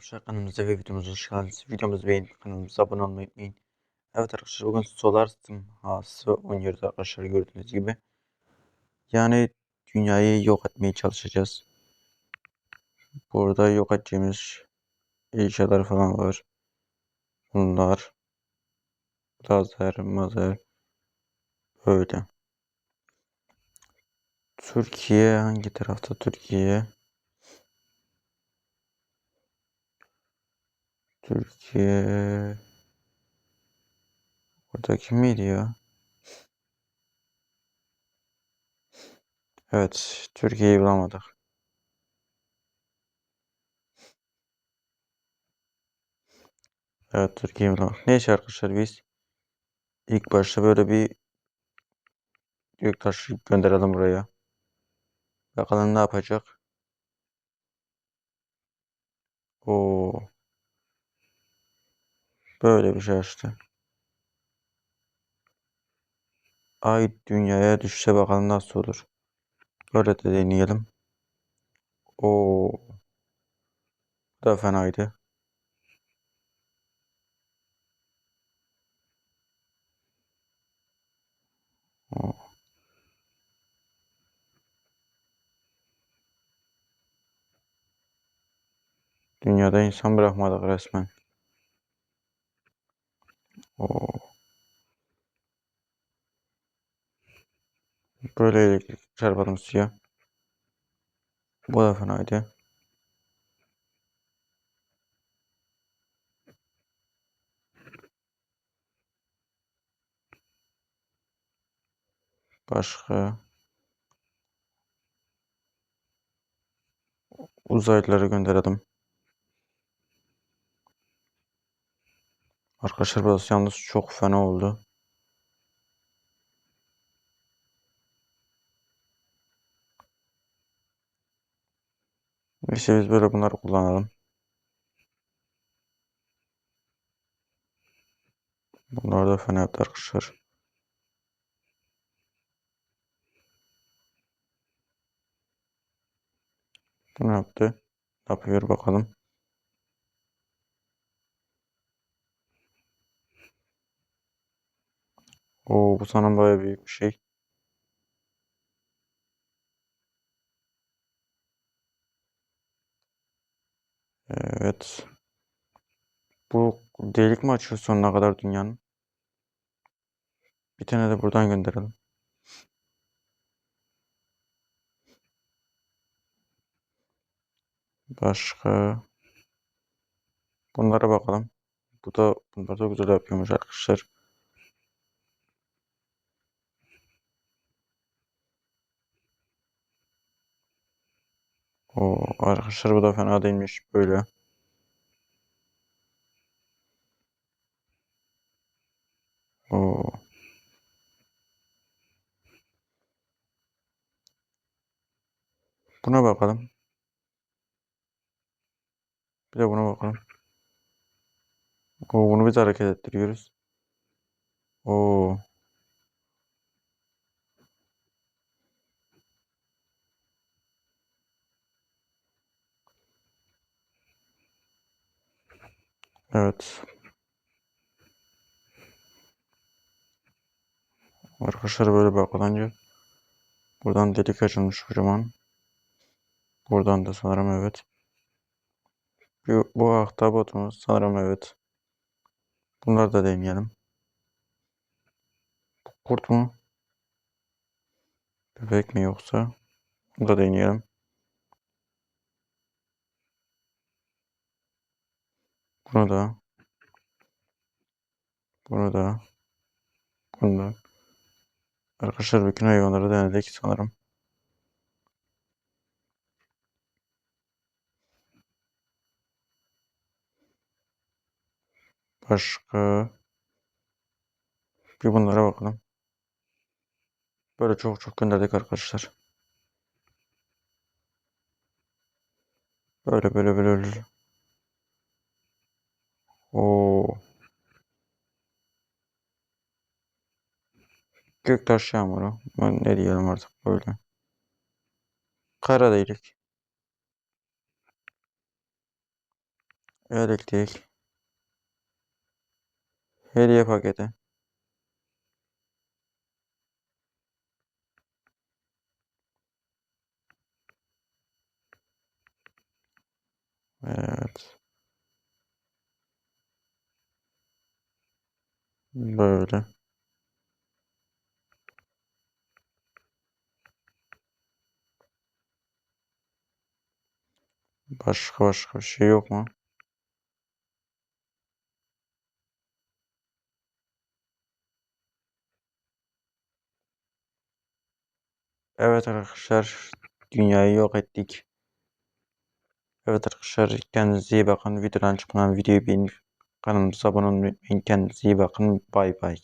Arkadaşlar kanalımıza ve videomuza hoş geldiniz. Videomuzu beğenip kanalımıza abone olmayı unutmayın. Evet arkadaşlar bugün Solar System hası oynuyoruz arkadaşlar gördüğünüz gibi. Yani dünyayı yok etmeye çalışacağız. Burada yok edeceğimiz eşyalar falan var. Bunlar. Lazer, mazer. Böyle. Türkiye hangi tarafta Türkiye? Türkiye Burada kim miydi ya? Evet, Türkiye'yi bulamadık. Evet, Türkiye'yi bulamadık. Neyse arkadaşlar biz ilk başta böyle bir göktaşı gönderelim buraya. Bakalım ne yapacak. Oo. Böyle bir şey açtı. Ay dünyaya düşse bakalım nasıl olur. Böyle de deneyelim. Bu da fenaydı. Oo. Dünyada insan bırakmadık resmen. Böyle elektrik çarpalım suya. Bu da fenaydı. Başka. Uzaylıları gönderelim. Arkadaşlar burası yalnız çok fena oldu. İşte biz böyle bunları kullanalım. Bunlar da fena yaptı arkadaşlar. Ne yaptı? Ne yapıyor bakalım. Oo bu sanırım baya büyük bir şey. Evet. Bu delik mi açıyor sonuna kadar dünyanın? Bir tane de buradan gönderelim. Başka. Bunlara bakalım. Bu da bunlar da güzel yapıyormuş arkadaşlar. O arkadaşlar bu da fena değilmiş böyle. O Buna bakalım. Bir de buna bakalım. O bunu biz hareket ettiriyoruz. O Evet. Arkadaşlar böyle bakılınca buradan delik açılmış kocaman. Buradan da sanırım evet. Bu, bu ahtapotumuz sanırım evet. Bunları da deneyelim. Kurt mu? Bebek mi yoksa? Bunu da deneyelim. Bunu da. Bunu da. Bunu da. Arkadaşlar bütün hayvanları denedik sanırım. Başka. Bir bunlara bakalım. Böyle çok çok gönderdik arkadaşlar. Böyle böyle böyle böyle. Oo. Göktaş yağmuru. Ben ne diyelim artık böyle. Kara delik. Elektrik. Hediye paketi. Evet. Böyle. Başka başka bir şey yok mu? Evet arkadaşlar dünyayı yok ettik. Evet arkadaşlar kendinize iyi bakın. Videodan çıkan videoyu beğenip kanalımıza abone olmayı unutmayın. Kendinize. Bay bay.